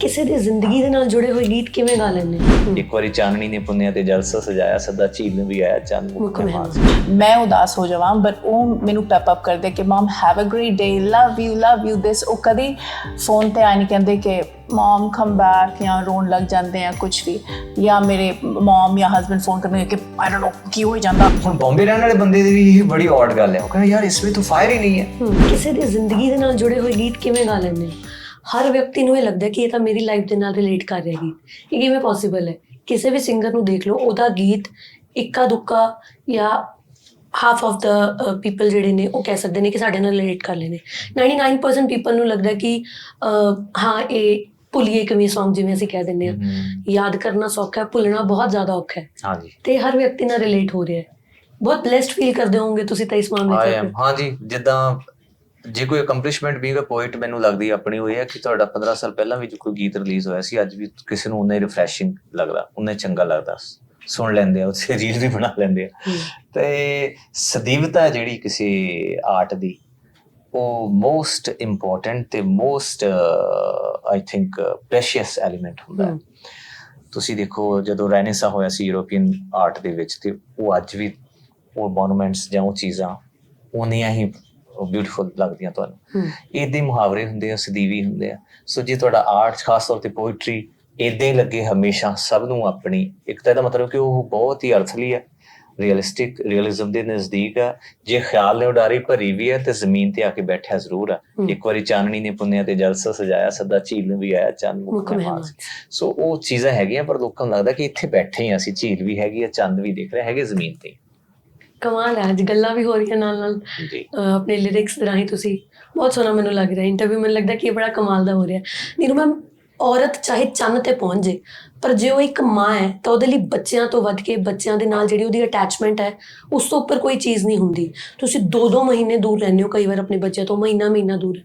ਕਿਸੇ ਦੀ ਜ਼ਿੰਦਗੀ ਦੇ ਨਾਲ ਜੁੜੇ ਹੋਏ ਗੀਤ ਕਿਵੇਂ ਗਾ ਲੈਂਦੇ ਹੋ? ਇੱਕ ਵਾਰੀ ਚਾਨਣੀ ਨੇ ਪੁੰਨਿਆ ਤੇ ਜਲਸਾ ਸਜਾਇਆ ਸਦਾ ਝੀਲ ਨੂੰ ਵੀ ਆਇਆ ਚੰਨ ਮੁੱਖ ਮਹਿਮਾਨ। ਮੈਂ ਉਦਾਸ ਹੋ ਜਾਵਾਂ ਬਟ ਉਹ ਮੈਨੂੰ ਪੈਪ ਅਪ ਕਰਦੇ ਕਿ mum have a great day love you love you this ਉਹ ਕਦੀ ਫੋਨ ਤੇ ਨਹੀਂ ਕਹਿੰਦੇ ਕਿ ਮਮ ਕਮ ਬੈਕ ਜਾਂ ਰੋਣ ਲੱਗ ਜਾਂਦੇ ਆ ਕੁਝ ਵੀ। ਜਾਂ ਮੇਰੇ ਮਮ ਜਾਂ ਹਸਬੰਡ ਫੋਨ ਕਰਨਗੇ ਕਿ ਆਈ ਡੋਨਟ ਨੋ ਕੀ ਹੋ ਜਾਂਦਾ? ਹੁਣ ਬੰਬੇ ਰਹਿਣ ਵਾਲੇ ਬੰਦੇ ਦੀ ਵੀ ਇਹ ਬੜੀ ਔਡ ਗੱਲ ਹੈ। ਉਹ ਕਹਿੰਦਾ ਯਾਰ ਇਸ ਵਿੱਚ ਤਾਂ ਫਾਇਰ ਹੀ ਨਹੀਂ ਹੈ। ਕਿਸੇ ਦੀ ਜ਼ਿੰਦਗੀ ਦੇ ਨਾਲ ਜੁੜੇ ਹੋਏ ਗੀਤ ਕਿਵੇਂ ਗਾ ਲੈਂਦੇ ਹੋ? ਹਰ ਵਿਅਕਤੀ ਨੂੰ ਇਹ ਲੱਗਦਾ ਕਿ ਇਹ ਤਾਂ ਮੇਰੀ ਲਾਈਫ ਦੇ ਨਾਲ ਰਿਲੇਟ ਕਰ ਰਿਹਾ ਗੀਤ। ਇਹ ਕਿਵੇਂ ਪੋਸੀਬਲ ਹੈ? ਕਿਸੇ ਵੀ ਸਿੰਗਰ ਨੂੰ ਦੇਖ ਲਓ ਉਹਦਾ ਗੀਤ ਇੱਕਾ ਦੁੱਕਾ ਜਾਂ ਹਾਫ ਆਫ ਦਾ ਪੀਪਲ ਜਿਹੜੇ ਨੇ ਉਹ ਕਹਿ ਸਕਦੇ ਨੇ ਕਿ ਸਾਡੇ ਨਾਲ ਰਿਲੇਟ ਕਰ ਲੈਂਦੇ। 99% ਪੀਪਲ ਨੂੰ ਲੱਗਦਾ ਕਿ ਹਾਂ ਇਹ ਭੁੱਲੀਏ ਕਿਵੇਂ Song ਜਿਵੇਂ ਅਸੀਂ ਕਹਿ ਦਿੰਦੇ ਆ ਯਾਦ ਕਰਨਾ ਸੌਖਾ ਹੈ ਭੁੱਲਣਾ ਬਹੁਤ ਜ਼ਿਆਦਾ ਔਖਾ ਹੈ। ਹਾਂਜੀ। ਤੇ ਹਰ ਵਿਅਕਤੀ ਨਾਲ ਰਿਲੇਟ ਹੋ ਰਿਹਾ ਹੈ। ਬਹੁਤ ਬlesed ਫੀਲ ਕਰਦੇ ਹੋਵੋਗੇ ਤੁਸੀਂ ਤਾਂ ਇਸ ਮਾਮਲੇ ਆਈ 'ਚ ਐਮ ਹਾਂਜੀ ਜਿੱਦਾਂ ਜੇ ਕੋਈ ਅਕੰਪਲਿਸ਼ਮੈਂਟ ਬੀਇੰਗ ਅ ਪੋਇਟ ਮੈਨੂੰ ਲੱਗਦੀ ਆਪਣੀ ਹੋਈ ਹੈ ਕਿ ਤੁਹਾਡਾ 15 ਸਾਲ ਪਹਿਲਾਂ ਵੀ ਜੋ ਕੋਈ ਗੀਤ ਰਿਲੀਜ਼ ਹੋਇਆ ਸੀ ਅੱਜ ਵੀ ਕਿਸੇ ਨੂੰ ਹੀ ਰਿਫਰੈਸ਼ਿੰਗ ਲੱਗਦਾ ਹੀ ਚੰਗਾ ਲੱਗਦਾ। ਸੁਣ ਲੈਂਦੇ ਆ ਉਸੇ ਰੀਲ ਵੀ ਬਣਾ ਲੈਂਦੇ ਆ। ਤੇ ਸਦੀਵਤਾ ਜਿਹੜੀ ਕਿਸੇ ਆਰਟ ਦੀ ਉਹ ਮੋਸਟ ਇੰਪੋਰਟੈਂਟ ਤੇ most I think precious element ਹੁੰਦਾ ਹੈ। ਤੁਸੀਂ ਦੇਖੋ ਜਦੋਂ ਰੈਨੇਸਾ ਹੋਇਆ ਸੀ ਯੂਰੋਪੀਅਨ ਆਰਟ ਦੇ ਵਿੱਚ ਤੇ ਉਹ ਅੱਜ ਵੀ ਉਹ ਮੋਨੂਮੈਂਟਸ ਜਾਂ ਉਹ ਚੀਜ਼ਾਂ ਉਹਨੀਆਂ ਹੀ ਬਿਊਟੀਫੁਲ ਲੱਗਦੀਆਂ ਤੁਹਾਨੂੰ। ਇਹਦੇ ਮੁਹਾਵਰੇ ਹੁੰਦੇ ਆ ਸਦੀਵੀ ਹੁੰਦੇ ਆ। ਸੋ ਜੇ ਤੁਹਾਡਾ ਆਰਟ ਖਾਸ ਤੌਰ ਤੇ ਪੋਇਟਰੀ ਇਦਾਂ ਹੀ ਲੱਗੇ ਹਮੇਸ਼ਾ ਸਭ ਨੂੰ ਆਪਣੀ ਇੱਕ ਤਾਂ ਇਹਦਾ ਮਤਲਬ ਕਿ ਉਹ ਬਹੁਤ ਹੀ ਅਰਥਲੀ ਹੈ। ਰੀਅਲਿਸਟਿਕ ਰੀਅਲਿਜ਼ਮ ਦੇ ਨਜ਼ਦੀਕ ਆ। ਜੇ ਖਿਆਲ ਨੇ ਉਡਾਰੀ ਭਰੀ ਵੀ ਹੈ ਤੇ ਜ਼ਮੀਨ ਤੇ ਆ ਕੇ ਬੈਠਿਆ ਜ਼ਰੂਰ ਆ। ਇੱਕ ਵਾਰੀ ਚਾਨਣੀ ਨੇ ਪੁੰਨਿਆ ਤੇ ਜਲਸਾ ਸਜਾਇਆ ਸਦਾ ਝੀਲ ਨੂੰ ਵੀ ਆਇਆ ਚੰਨ ਮੁੱਖ ਮਹਿਮਾਨ। ਸੋ ਉਹ ਚੀਜ਼ਾਂ ਹੈਗੀਆਂ ਪਰ ਲੋਕਾਂ ਨੂੰ ਲੱਗਦਾ ਕਿ ਇੱਥੇ ਬੈਠੇ ਹੀ ਅਸੀਂ ਝੀਲ ਵੀ ਹੈਗੀ ਆ ਚੰਦ ਵੀ ਦਿਖ ਰਿਹਾ ਹੈਗੇ ਜ਼ਮੀਨ ਤੇ। ਕਮਾਲ ਹੈ ਅੱਜ ਗੱਲਾਂ ਵੀ ਹੋ ਰਹੀਆਂ ਨਾਲ ਨਾਲ। ਜੀ। ਆਪਣੇ ਲਿਰਿਕਸ ਰਾਹੀਂ ਤੁਸੀਂ ਬਹੁਤ ਸੋਹਣਾ ਮੈਨੂੰ ਲੱਗ ਰਿਹਾ ਇੰਟਰਵਿਊ ਮੈਨੂੰ ਲੱਗਦਾ ਕਿ ਇਹ ਬੜਾ ਕਮਾਲ ਦਾ ਹੋ ਰਿਹਾ। ਨੀਰੂ ਮੈਮ ਔਰਤ ਚਾਹੇ ਚੰਨ ਤੇ ਪਹੁੰਚ ਜੇ ਪਰ ਜੇ ਉਹ ਇੱਕ ਮਾਂ ਹੈ ਤਾਂ ਉਹਦੇ ਲਈ ਬੱਚਿਆਂ ਤੋਂ ਵੱਧ ਕੇ ਬੱਚਿਆਂ ਦੇ ਨਾਲ ਜਿਹੜੀ ਉਹਦੀ ਅਟੈਚਮੈਂਟ ਹੈ ਉਸ ਤੋਂ ਉੱਪਰ ਕੋਈ ਚੀਜ਼ ਨਹੀਂ ਹੁੰਦੀ। ਤੁਸੀਂ ਦੋ ਦੋ ਮਹੀਨੇ ਦੂਰ ਰਹਿੰਦੇ ਹੋ ਕਈ ਵਾਰ ਆਪਣੇ ਬੱਚਿਆਂ ਤੋਂ ਮਹੀਨਾ ਮਹੀਨਾ ਦੂਰ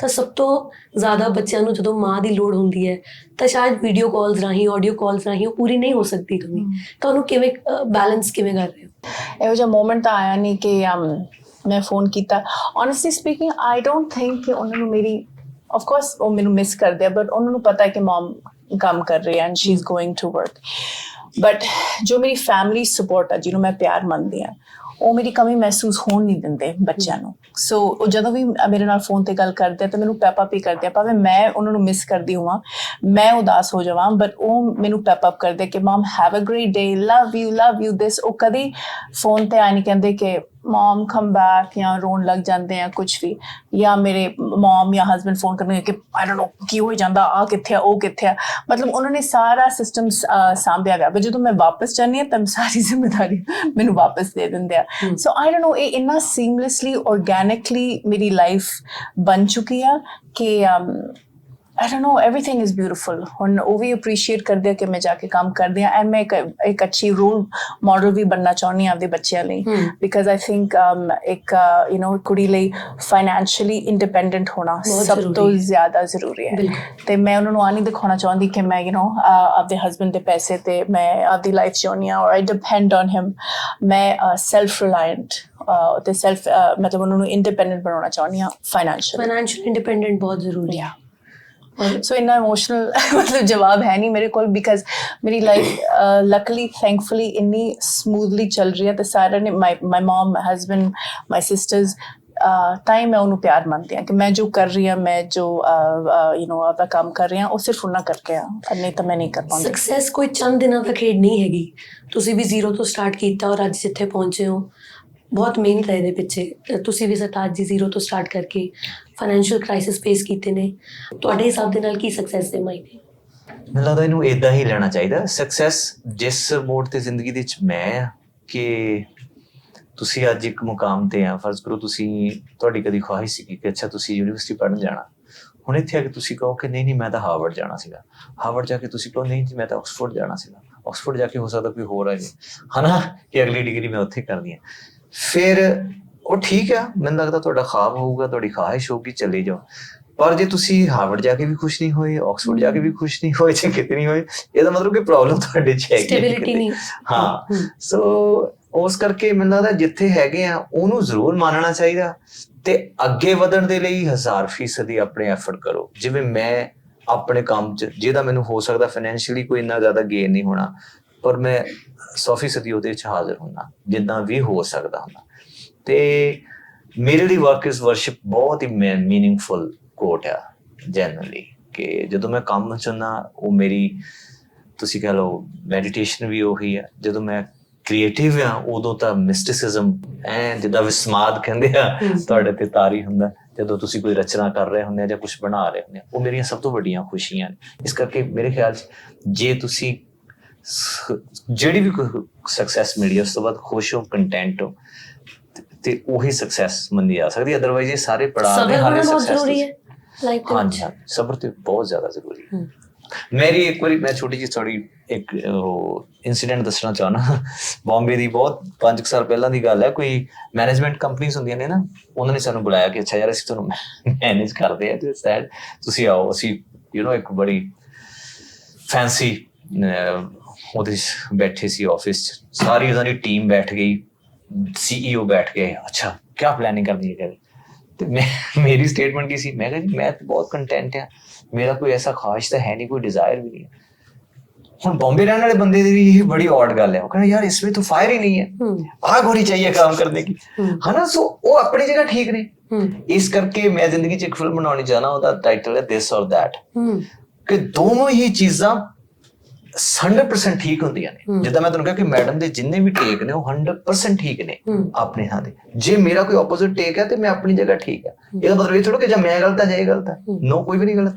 ਤਾਂ ਸਭ ਤੋਂ ਜ਼ਿਆਦਾ ਬੱਚਿਆਂ ਨੂੰ ਜਦੋਂ ਮਾਂ ਦੀ ਲੋੜ ਹੁੰਦੀ ਹੈ ਤਾਂ ਸ਼ਾਇਦ ਵੀਡੀਓ ਕਾਲਸ ਰਾਹੀਂ ਆਡੀਓ ਕਾਲਸ ਰਾਹੀਂ ਉਹ ਪੂਰੀ ਨਹੀਂ ਹੋ ਸਕਦੀ ਕਮੀ। ਤਾਂ ਉਹਨੂੰ ਕਿਵੇਂ ਬੈਲੈਂਸ ਕਿਵੇਂ ਕਰ ਰਹੇ ਹੋ? ਇਹੋ ਜਿਹਾ ਮੂਮੈਂਟ ਤਾਂ ਆਇਆ ਨਹੀਂ ਕਿ ਮੈਂ ਫੋਨ ਕੀਤਾ। Honestly speaking I don't think ਕਿ ਉਹਨਾਂ ਨੂੰ ਮੇਰੀ ਆਫ ਕੋਰਸ ਉਹ ਮੈਨੂੰ ਮਿਸ ਕਰਦੇ ਆ ਬਟ ਉਹਨਾਂ ਨੂੰ ਪਤਾ ਹੈ ਕਿ ਮਮ ਕੰਮ ਕਰ ਰਹੀ ਹੈ and she is going to work but ਜੋ ਮੇਰੀ ਫੈਮਿਲੀ ਸਪੋਰਟ ਆ ਜਿਹਨੂੰ ਮੈਂ ਪਿਆਰ ਮੰਨਦੀ ਆ ਉਹ ਮੇਰੀ ਕਮੀ ਮਹਿਸੂਸ ਹੋਣ ਨਹੀਂ ਦਿੰਦੇ ਬੱਚਿਆਂ ਨੂੰ। ਸੋ ਉਹ ਜਦੋਂ ਵੀ ਮੇਰੇ ਨਾਲ ਫੋਨ ਤੇ ਗੱਲ ਕਰਦੇ ਆ ਤਾਂ ਮੈਨੂੰ ਪੈਪ ਅਪ ਹੀ ਕਰਦੇ ਆ ਭਾਵੇਂ ਮੈਂ ਉਹਨਾਂ ਨੂੰ ਮਿਸ ਕਰਦੀ ਹਾਂ ਮੈਂ ਉਦਾਸ ਹੋ ਜਾਵਾਂ ਬਟ ਉਹ ਮੈਨੂੰ ਪੈਪ ਅਪ ਕਰਦੇ ਕਿ mum have a great day love you love you this ਉਹ ਕਦੀ ਫੋਨ ਤੇ ਨਹੀਂ ਕਹਿੰਦੇ ਕਿ ਮਮ ਕਮ ਬੈਕ ਜਾਂ ਰੋਣ ਲੱਗ ਜਾਂਦੇ ਆ ਕੁਝ ਵੀ ਜਾਂ ਮੇਰੇ ਮਮ ਜਾਂ ਹਸਬੰਡ ਫੋਨ ਕਰਨਗੇ ਕਿ ਆਈ ਡੋਨਟ ਨੋ ਕੀ ਹੋ ਜਾਂਦਾ ਆ ਕਿੱਥੇ ਆ ਉਹ ਕਿੱਥੇ ਆ। ਮਤਲਬ ਉਹਨਾਂ ਨੇ ਸਾਰਾ ਸਿਸਟਮ ਸਾਂਭਿਆ ਗਿਆ ਪਰ ਜਦੋਂ ਮੈਂ ਵਾਪਸ ਜਾਨੀ ਆ ਤਾਂ ਸਾਰੀ ਜ਼ਿੰਮੇਵਾਰੀ ਮੈਨੂੰ ਵਾਪਸ ਦੇ ਦਿੰਦੇ ਆ। ਸੋ ਆਈ ਡੋਨਟ ਨੋ ਇਹ ਇੰਨਾ ਸੀਮਲੈਸਲੀ ਆਰਗੈਨਿਕਲੀ ਮੇਰੀ ਲਾਈਫ ਬਣ ਚੁੱਕੀ ਆ ਕਿ I don't know everything is beautiful ਹੁਣ ਉਹ ਵੀ ਅਪਰੀਸ਼ੀਏਟ ਕਰਦੇ ਆ ਕਿ ਮੈਂ ਜਾ ਕੇ ਕੰਮ ਕਰਦੀ ਆ ਐਂਡ ਮੈਂ ਇੱਕ ਇੱਕ ਅੱਛੀ ਰੋਲ ਮਾਡਲ ਵੀ ਬਣਨਾ ਚਾਹੁੰਦੀ ਆ ਆਪਦੇ ਬੱਚਿਆਂ ਲਈ ਹਮ। ਬਿਕਾਜ਼ ਆਈ ਥਿੰਕ ਇੱਕ ਯੂ نو ਕੁੜੀ ਲਈ ਫਾਈਨੈਂਸ਼ੀਅਲੀ ਇੰਡੀਪੈਂਡੈਂਟ ਹੋਣਾ ਬਹੁਤ ਸਭ ਜ਼ਰੂਰੀ ਤੋਂ ਹੈ। ਜ਼ਿਆਦਾ ਜ਼ਰੂਰੀ ਹੈ ਬਿਲਕੁਲ। ਤੇ ਮੈਂ ਉਹਨਾਂ ਨੂੰ ਆ ਨਹੀਂ ਦਿਖਾਉਣਾ ਚਾਹੁੰਦੀ ਕਿ ਮੈਂ ਯੂ نو ਆਪਦੇ ਹਸਬੰਡ ਦੇ ਪੈਸੇ ਤੇ ਮੈਂ ਆਪਦੀ ਲਾਈਫ ਚਾਹੁੰਦੀ ਆ ਔਰ ਆਈ ਡਿਪੈਂਡ ਔਨ ਹਿਮ ਮੈਂ ਸੈਲਫ ਰਿਲਾਇੰਟ ਤੇ ਸੈਲਫ ਮਤਲਬ ਉਹਨਾਂ ਨੂੰ ਇੰਡੀਪੈਂਡੈਂਟ ਬਣਾਉਣਾ ਚਾਹੁੰਦੀ ਆ ਫਾਈਨੈਂਸ਼ੀਅਲੀ ਫਾਈਨੈਂਸ਼ੀਅਲ ਇੰਡੀਪੈਂਡੈਂਟ ਬਹੁਤ ਜ਼ਰੂਰੀ ਹੈ ਔਰ ਸੋ ਇੰਨਾ ਇਮੋਸ਼ਨਲ ਮਤਲਬ ਜਵਾਬ ਹੈ ਨਹੀਂ ਮੇਰੇ ਕੋਲ ਬਿਕਾਜ਼ ਮੇਰੀ ਲਾਈਫ ਲੱਕਲੀ ਥੈਂਕਫੁਲੀ ਇੰਨੀ ਸਮੂਥਲੀ ਚੱਲ ਰਹੀ ਹੈ ਤੇ ਸਾਰਿਆਂ ਨੇ ਮਾਈ ਮਾਈ ਮਮ ਮਾਈ ਹਸਬੰਡ ਮਾਈ ਸਿਸਟਰਸ ਤਾਂ ਹੀ ਮੈਂ ਉਹਨੂੰ ਪਿਆਰ ਮੰਨਦੀ ਹਾਂ ਕਿ ਮੈਂ ਜੋ ਕਰ ਰਹੀ ਹਾਂ ਮੈਂ ਜੋ ਯੂ نو ਆਪਦਾ ਕੰਮ ਕਰ ਰਹੀ ਹਾਂ ਉਹ ਸਿਰਫ ਉਹਨਾਂ ਕਰਕੇ ਆ। ਨਹੀਂ ਤਾਂ ਮੈਂ ਨਹੀਂ ਕਰ ਪਾਉਂਦੀ। ਸਕਸੈਸ ਕੋਈ ਚੰਦ ਦਿਨਾਂ ਦਾ ਖੇਡ ਨਹੀਂ ਹੈਗੀ। ਤੁਸੀਂ ਵੀ ਜ਼ੀਰੋ ਤੋਂ ਸਟਾਰਟ ਕੀਤਾ ਔਰ ਅੱਜ ਜਿੱਥੇ ਪਹੁੰਚੇ ਹੋ। ਬਹੁਤ ਮਿਹਨਤ ਹੈ ਇਹਦੇ ਪਿੱਛੇ ਤੁਸੀਂ ਵੀ ਸਰਤਾਜ ਜੀ ਜ਼ੀਰੋ ਤੋਂ ਸਟਾਰਟ ਕਰਕੇ ਫਾਈਨੈਂਸ਼ੀਅਲ ਕ੍ਰਾਈਸਿਸ ਫੇਸ ਕੀਤੇ ਨੇ। ਤੁਹਾਡੇ ਹਿਸਾਬ ਦੇ ਨਾਲ ਕੀ ਸਕਸੈਸ ਦੇ ਮਾਇਨੇ? ਮੈਨੂੰ ਲੱਗਦਾ ਇਹਨੂੰ ਇਦਾਂ ਹੀ ਲੈਣਾ ਚਾਹੀਦਾ। ਸਕਸੈਸ ਜਿਸ ਮੋੜ ਤੇ ਜ਼ਿੰਦਗੀ ਦੇ ਵਿੱਚ ਮੈਂ ਕਿ ਤੁਸੀਂ ਅੱਜ ਇੱਕ ਮੁਕਾਮ ਤੇ ਆ। ਫਰਜ਼ ਕਰੋ ਤੁਸੀਂ, ਤੁਹਾਡੀ ਕਦੀ ਖੁਆਇਸ਼ ਸੀ ਕਿ ਅੱਛਾ ਤੁਸੀਂ ਯੂਨੀਵਰਸਿਟੀ ਪੜ੍ਹਨ ਜਾਣਾ। ਹੁਣ ਇੱਥੇ ਆ ਕੇ ਤੁਸੀਂ ਕਹੋ ਕਿ ਨਹੀਂ ਨਹੀਂ, ਮੈਂ ਤਾਂ ਹਾਰਵਰਡ ਜਾਣਾ ਸੀਗਾ। ਹਾਰਵਰਡ ਜਾ ਕੇ ਤੁਸੀਂ ਕਹੋ, ਨਹੀਂ ਜੀ, ਮੈਂ ਤਾਂ ਆਕਸਫੋਰਡ ਜਾਣਾ ਸੀਗਾ। ਆਕਸਫੋਰਡ ਜਾ ਕੇ ਹੋ ਸਕਦਾ ਕੋਈ ਹੋਰ ਆ ਜੇ। ਹਨਾ ਕਿ ਅਗਲੀ ਡਿਗਰੀ ਮੈਂ ਉੱਥੇ ਕਰਨੀ ਹੈ ਫਿਰ ਉਹ ਠੀਕ ਆ ਮੈਨੂੰ ਲੱਗਦਾ ਤੁਹਾਡਾ ਖਾਬ ਹੋਊਗਾ ਤੁਹਾਡੀ ਖਾਹਿਸ਼ ਹੋਊਗੀ ਚਲੇ ਜਾਓ। ਪਰ ਜੇ ਤੁਸੀਂ ਹਾਰਵਰਡ ਜਾ ਕੇ ਵੀ ਖੁਸ਼ ਨਹੀਂ ਹੋਏ ਆਕਸਫੋਰਡ ਜਾ ਕੇ ਵੀ ਖੁਸ਼ ਨਹੀਂ ਹੋਏ ਜੇ ਕਿਤੇ ਨਹੀਂ ਹੋਏ ਇਹਦਾ ਮਤਲਬ ਕਿ ਪ੍ਰੋਬਲਮ ਤੁਹਾਡੇ ਚ ਹੈਗੀ ਹੈ ਸਟੇਬਿਲਿਟੀ। ਨਹੀਂ। ਹਾਂ। ਸੋ ਉਸ ਕਰਕੇ ਮੈਨੂੰ ਲੱਗਦਾ ਜਿੱਥੇ ਹੈਗੇ ਆ ਉਹਨੂੰ ਜ਼ਰੂਰ ਮੰਨਣਾ ਚਾਹੀਦਾ ਤੇ ਅੱਗੇ ਵਧਣ ਦੇ ਲਈ ਹਜ਼ਾਰ ਫੀਸਦੀ ਆਪਣੇ ਐਫਰਟ ਕਰੋ। ਜਿਵੇਂ ਮੈਂ ਆਪਣੇ ਕੰਮ 'ਚ ਜਿਹਦਾ ਮੈਨੂੰ ਹੋ ਸਕਦਾ ਫਾਈਨੈਂਸ਼ੀਅਲੀ ਕੋਈ ਇੰਨਾ ਜ਼ਿਆਦਾ ਗੇਨ ਨਹੀਂ ਹੋਣਾ ਪਰ ਮੈਂ 100% ਉਹਦੇ 'ਚ ਹਾਜ਼ਰ ਹੁੰਨਾ ਜਿੱਦਾਂ ਵੀ ਹੋ ਸਕਦਾ ਹੁੰਦਾ। ਤੇ ਮੇਰੇ ਲਈ ਵਰਕ ਇਜ਼ ਵਰਸ਼ਿਪ ਬਹੁਤ ਹੀ ਮੀਨਿੰਗਫੁਲ ਕੋਟ ਆ ਜਨਰਲੀ ਕਿ ਜਦੋਂ ਮੈਂ ਕੰਮ ਚੁੰਨਾ ਉਹ ਮੇਰੀ ਤੁਸੀਂ ਕਹ ਲਓ ਮੈਡੀਟੇਸ਼ਨ ਵੀ ਉਹੀ ਆ। ਜਦੋਂ ਮੈਂ ਕ੍ਰੀਏਟਿਵ ਆ ਉਦੋਂ ਤਾਂ ਮਿਸਟਿਸਿਜ਼ਮ ਐ ਜਿੱਦਾਂ ਵਿਸਮਾਦ ਕਹਿੰਦੇ ਆ। ਤੁਹਾਡੇ ਤੇ ਤਾਰੀ ਹੁੰਦਾ। ਜਦੋਂ ਤੁਸੀਂ ਕੋਈ ਰਚਨਾ ਕਰ ਰਹੇ ਹੁੰਦੇ ਆ ਜਾਂ ਕੁਝ ਬਣਾ ਰਹੇ ਹੁੰਦੇ ਆ ਉਹ ਮੇਰੀਆਂ ਸਭ ਤੋਂ ਵੱਡੀਆਂ ਖੁਸ਼ੀਆਂ ਨੇ। ਇਸ ਕਰਕੇ ਮੇਰੇ ਖਿਆਲ 'ਚ ਜੇ ਤੁਸੀਂ ਜਿਹੜੀ ਵੀ ਸਕਸੈਸ ਮਿਲੀ ਉਸ ਤੋਂ ਬਾਅਦ ਖੁਸ਼ ਹੋ ਕੰਟੈਂਟ ਹੋ ਤੇ- ਉਹੀ ਸਕਸੈਸ ਮੰਨੀ ਜਾ ਸਕਦੀ ਅਦਰਵਾਈਜ਼ ਇਹ ਸਾਰੇ ਪੜਾਅ ਨੇ ਹਾਲੇ success ਜ਼ਰੂਰੀ ਹੈ ਲਾਈਫ ਦੇ ਹਾਂਜੀ ਹਾਂ ਸਬਰ ਤੇ ਬਹੁਤ ਜ਼ਿਆਦਾ ਜ਼ਰੂਰੀ ਹੈ। ਮੇਰੀ ਇੱਕ ਵਾਰੀ ਮੈਂ ਛੋਟੀ ਜਿਹੀ ਥੋੜੀ ਇੱਕ ਇਨਸੀਡੈਂਟ ਦੱਸਣਾ ਚਾਹਣਾ ਬੰਬੇ ਦੀ ਬਹੁਤ 5 ਸਾਲ ਪਹਿਲਾਂ ਦੀ ਗੱਲ ਹੈ ਕੋਈ ਮੈਨੇਜਮੈਂਟ ਕੰਪਨੀਆਂ ਹੁੰਦੀਆਂ ਨੇ ਨਾ ਉਹਨਾਂ ਨੇ ਸਾਨੂੰ ਬੁਲਾਇਆ ਕਿ ਅੱਛਾ ਯਾਰ ਅਸੀਂ ਤੁਹਾਨੂੰ ਮੈਨੇਜ ਕਰਦੇ ਆ ਤੇ ਸੈਡ ਤੁਸੀਂ ਆਓ ਅਸੀਂ ਯੂ نو ਇੱਕ ਬੜੀ ਫੈਂਸੀ ਉਹਦੇ ਬੈਠੇ ਸੀ ਆਫਿਸ ਚ। ਸਾਰੀ ਉਹਨਾਂ ਟੀਮ ਬੈਠ ਗਈ। ਸੀਈਓ ਬੈਠ ਗਏ। ਅੱਛਾ ਕੀ ਪਲੈਨਿੰਗ ਕਰਨੀ ਹੈ ਕਹਿੰਦੇ। ਤੇ ਮੈਂ ਮੇਰੀ ਸਟੇਟਮੈਂਟ ਕੀ ਸੀ? ਮੈਂ ਕਿਹਾ ਮੈਂ ਤਾਂ ਬਹੁਤ ਕੰਟੈਂਟ ਹਾਂ। ਮੇਰਾ ਕੋਈ ਐਸਾ ਖਾਸ ਤਾਂ ਹੈ ਨਹੀਂ ਕੋਈ ਡਿਜ਼ਾਇਰ ਵੀ ਨਹੀਂ ਹੁਣ ਬੰਬੇ ਰਹਿਣ ਵਾਲੇ ਬੰਦੇ ਦੀ ਵੀ ਇਹ ਬੜੀ ਔਡ ਗੱਲ ਹੈ। ਉਹ ਕਹਿੰਦਾ ਯਾਰ ਇਸ ਵਿੱਚ ਤਾਂ ਫਾਇਰ ਹੀ ਨਹੀਂ ਹੈ। ਆਗ ਹੋਣੀ ਚਾਹੀਏ ਕੰਮ ਕਰਨੇ ਕੀ ਹਨਾ? ਸੋ ਉਹ ਆਪਣੀ ਜਗ੍ਹਾ ਠੀਕ ਨੇ। ਇਸ ਕਰਕੇ ਮੈਂ ਜ਼ਿੰਦਗੀ 'ਚ ਇੱਕ ਫਿਲਮ ਬਣਾਉਣੀ ਚਾਹਨਾ ਉਹਦਾ ਟਾਈਟਲ ਹੈ ਦਿਸ অর ਦੈਟ ਕਿ ਦੋਨੋਂ ਹੀ ਚੀਜ਼ਾਂ 100% ਠੀਕ ਹੁੰਦੀਆਂ ਨੇ। ਜਿੱਦਾਂ ਮੈਂ ਤੁਹਾਨੂੰ ਕਿਹਾ ਕਿ ਮੈਡਮ ਦੇ ਜਿੰਨੇ ਵੀ ਟੇਕ ਨੇ ਉਹ 100% ਠੀਕ ਨੇ ਆਪਣੇ ਥਾਂ ਤੇ ਜੇ ਮੇਰਾ ਕੋਈ ਆਪੋਜ਼ਿਟ ਟੇਕ ਹੈ ਤੇ ਮੈਂ ਆਪਣੀ ਜਗ੍ਹਾ ਠੀਕ ਹੈ। ਇਹਦਾ ਮਤਲਬ ਇਹ ਥੋੜਾ ਕਿ ਜੇ ਮੈਂ ਗਲਤ ਹਾਂ ਜੇ ਇਹ ਗਲਤ ਹੈ। ਨੋ ਕੋਈ ਵੀ ਨਹੀਂ ਗਲਤ।